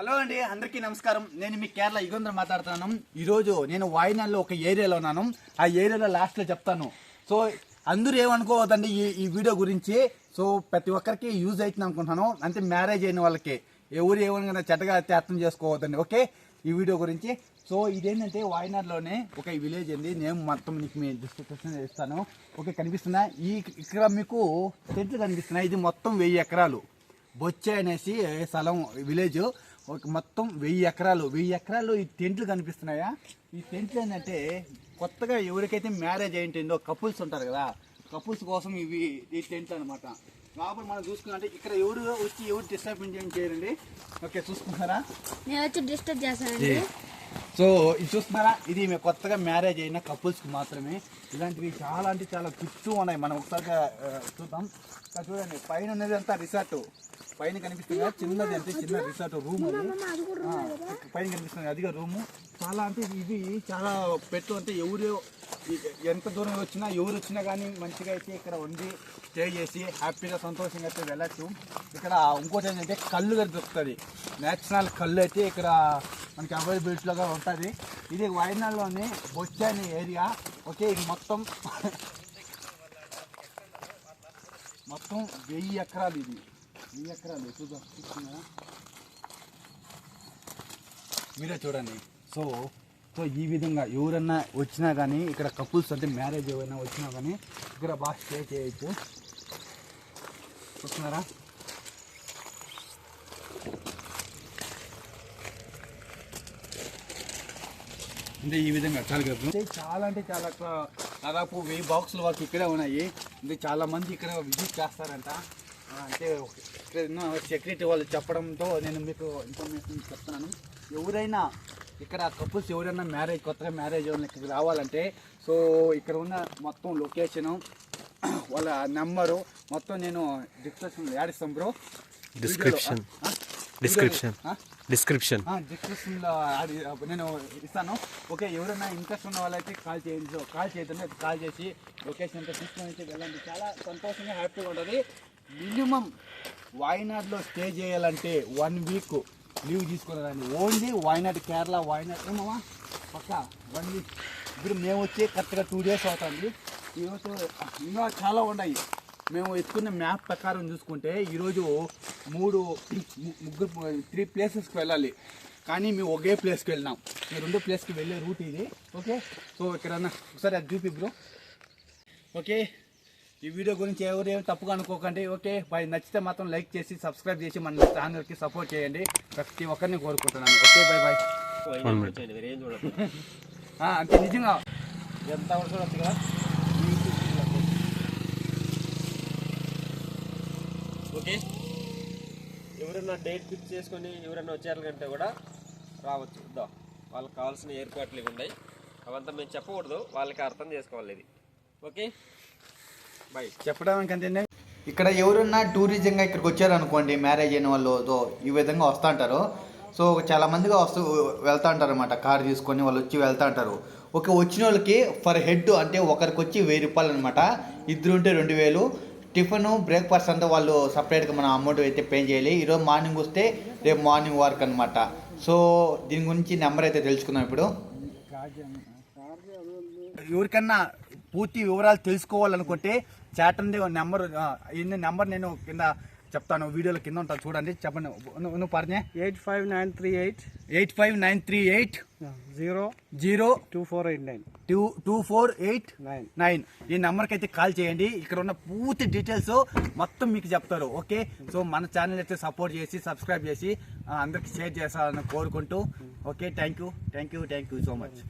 Hello అండి అందరికీ నమస్కారం. నేను మీ కేరళ యుగంధ్ర మాట్లాడుతున్నాను. ఈరోజు నేను వాయినాల్లో ఒక ఏరియాలో ఉన్నాను. ఆ ఏరియాలో లాస్ట్లో చెప్తాను. సో అందరూ ఏమనుకోవద్దండి ఈ ఈ వీడియో గురించి. సో ప్రతి ఒక్కరికి యూజ్ అవుతుంది అనుకుంటున్నాను. అంటే మ్యారేజ్ అయిన వాళ్ళకి. ఎవరు ఏమనుకున్నా చెడ్డగా అయితే అర్థం చేసుకోవద్దండి ఓకే? ఈ వీడియో గురించి. సో ఇదేంటంటే వాయనాడ్లోనే ఒక విలేజ్ అండి. నేను మొత్తం మీకు మీ డిస్క్రిప్షన్ ఇస్తాను ఓకే కనిపిస్తుందా? ఈ ఇక్కడ మీకు చెట్లు కనిపిస్తున్నాయి. ఇది మొత్తం వెయ్యి ఎకరాలు. బొచ్చే అనేసి స్థలం విలేజ్ ఒక మొత్తం వెయ్యి ఎకరాలు. వెయ్యి ఎకరాలు ఈ టెంట్లు కనిపిస్తున్నాయా? ఈ టెంట్లు ఏంటంటే కొత్తగా ఎవరికైతే మ్యారేజ్ అయింటుందో కపుల్స్ ఉంటారు కదా కపుల్స్ కోసం ఇవి ఈ టెంట్లు అనమాట లోపల మనం చూసుకున్నట్టే ఇక్కడ ఎవరు వచ్చి ఎవరు డిస్టర్బెన్స్ ఏం చేయరండి? ఓకే చూసుకుంటారా నేను వచ్చి డిస్టర్బ్ చేశానండి సో ఇది చూస్తున్నారా? ఇది మేము కొత్తగా మ్యారేజ్ అయిన కపుల్స్కి మాత్రమే. ఇలాంటివి చాలా అంటే చాలా చుట్టూ ఉన్నాయి. మనం ఒకసారి ఆ, చూద్దాం. చూడండి పైన ఉన్నది అంతా రిసార్ట్. పైన కనిపిస్తుంది కదా, చిన్నది అంటే చిన్న రిసార్ట్ రూమ్ అది. పైన కనిపిస్తుంది అదిగా రూము. చాలా అంటే ఇది చాలా పెట్టు అంటే ఎవరు ఎంత దూరం వచ్చినా ఎవరు వచ్చినా కానీ మంచిగా అయితే ఇక్కడ ఉండి స్టే చేసి హ్యాపీగా సంతోషంగా అయితే వెళ్ళచ్చు. ఇక్కడ ఇంకోటి ఏంటంటే కళ్ళు కూడా దొరుకుతుంది నేచురల్ కళ్ళు అయితే ఇక్కడ మనకి అవైలబిలిటీలోగా ఉంటుంది. ఇది వయనాడులోని బొచ్చ అనే ఏరియా. ఓకే ఇది మొత్తం మొత్తం వెయ్యి ఎకరాలు ఇది. వెయ్యి ఎకరాలు చూద్దాం మీరే చూడండి. సో సో ఈ విధంగా ఎవరన్నా వచ్చినా కానీ ఇక్కడ కపుల్స్ అంటే మ్యారేజ్ ఏమైనా వచ్చినా కానీ ఇక్కడ బాగా స్టే చేయొచ్చు. చూస్తున్నారా? అంటే ఈ విధంగా చాలా చాలా అంటే చాలా దాదాపు వెయ్యి బాక్సులు వరకు ఇక్కడే ఉన్నాయి. అంటే చాలా మంది ఇక్కడ విజిట్ చేస్తారంట. అంటే సెక్యూరిటీ వాళ్ళు చెప్పడంతో నేను మీకు ఇన్ఫర్మేషన్ చెప్తున్నాను. ఎవరైనా ఇక్కడ కపుల్స్ ఎవరైనా మ్యారేజ్ కొత్తగా మ్యారేజ్ ఇక్కడికి రావాలంటే సో ఇక్కడ ఉన్న మొత్తం లొకేషను వాళ్ళ నెంబరు మొత్తం నేను డిస్క్రిప్షన్ యాడిస్తాం బ్రో Description. Description. డిస్క్రిప్షన్ డిస్క్రిప్షన్లో యాడ్- నేను ఇస్తాను. ఓకే ఎవరైనా ఇంట్రెస్ట్ ఉన్న వాళ్ళైతే కాల్ చేయండి కాల్ చేయకుండా కాల్ చేసి లొకేషన్ అంతా తీసుకొని వెళ్ళండి. చాలా సంతోషంగా హ్యాపీగా ఉంటుంది. మినిమం వాయనాడ్లో స్టే చేయాలంటే వన్ వీక్ లీవ్ తీసుకుని ఓన్లీ వాయనాడ్ కేరళ వాయనాడ్ ఏమమ్మా? పక్క వన్ వీక్. ఇప్పుడు మేము వచ్చి కరెక్ట్గా టూ డేస్ అవుతుంది. ఈరోజు ఇంకా చాలా ఉన్నాయి. మేము ఎత్తుకున్న మ్యాప్ ప్రకారం చూసుకుంటే ఈరోజు మూడు ముగ్గురు త్రీ ప్లేసెస్కి వెళ్ళాలి. కానీ మేము ఒకే ప్లేస్కి వెళ్ళినాం. ఈ రెండు ప్లేస్కి వెళ్ళే రూట్ ఇది. ఓకే? సో ఇక్కడ ఒకసారి అది చూపి బ్రో. ఓకే? ఈ వీడియో గురించి ఎవరు ఏం తప్పుగా అనుకోకండి. Okay bye. నచ్చితే మాత్రం లైక్ చేసి సబ్స్క్రైబ్ చేసి మన ఛానల్కి సపోర్ట్ చేయండి. ప్రతి ఒక్కరిని కోరుకుంటున్నాను. Okay bye bye. అంటే నిజంగా. ఎంత వరకు కదా? ఓకే. ఎవరైనా డేట్ ఫిక్స్ చేసుకొని ఎవరైనా వచ్చారంటే కూడా రావచ్చు. ఇద్దా వాళ్ళకి కావాల్సిన ఏర్పాట్లు ఇవి ఉన్నాయి. అవంతా మేము చెప్పకూడదు. వాళ్ళకి అర్థం చేసుకోవాలి ఇది. ఓకే? చెప్పడానికి అంతే ఇక్కడ ఎవరున్నా టూరిజంగా ఇక్కడికి వచ్చారనుకోండి మ్యారేజ్ అయిన వాళ్ళు ఈ విధంగా వస్తూ ఉంటారు సో చాలా మందిగా వస్తూ వెళ్తా ఉంటారు అనమాట కార్ తీసుకొని వాళ్ళు వచ్చి వెళ్తా ఉంటారు ఒక వచ్చిన వాళ్ళకి ఫర్ హెడ్ అంటే ఒకరికి వచ్చి వెయ్యి రూపాయలు అనమాట ఇద్దరు ఉంటే రెండు వేలు. టిఫిన్ బ్రేక్ఫాస్ట్ అంతా వాళ్ళు సపరేట్గా మన అమౌంట్ అయితే పే చేయాలి. ఈరోజు మార్నింగ్ వస్తే రేపు మార్నింగ్ వర్క్ అనమాట సో దీని గురించి నెంబర్ అయితే తెలుసుకుందాం ఇప్పుడు. ఎవరికన్నా పూర్తి వివరాలు తెలుసుకోవాలనుకుంటే చాట్ ఉంది నెంబర్ ఇన్ని నెంబర్ నేను కింద చెప్తాను వీడియోలో కింద ఉంటాను చూడండి చెప్పండి. నువ్వు పర్నే eight five nine three eight. Eight five nine three eight. Zero zero two four eight nine. Two two four eight nine. Nine. ఈ నెంబర్కి అయితే కాల్ చేయండి. ఇక్కడ ఉన్న పూర్తి డీటెయిల్స్ మొత్తం మీకు చెప్తారు ఓకే? సో మన ఛానల్ అయితే సపోర్ట్ చేసి సబ్స్క్రైబ్ చేసి అందరికి షేర్ చేస్తారని కోరుకుంటూ okay? Thank you thank you thank you so much.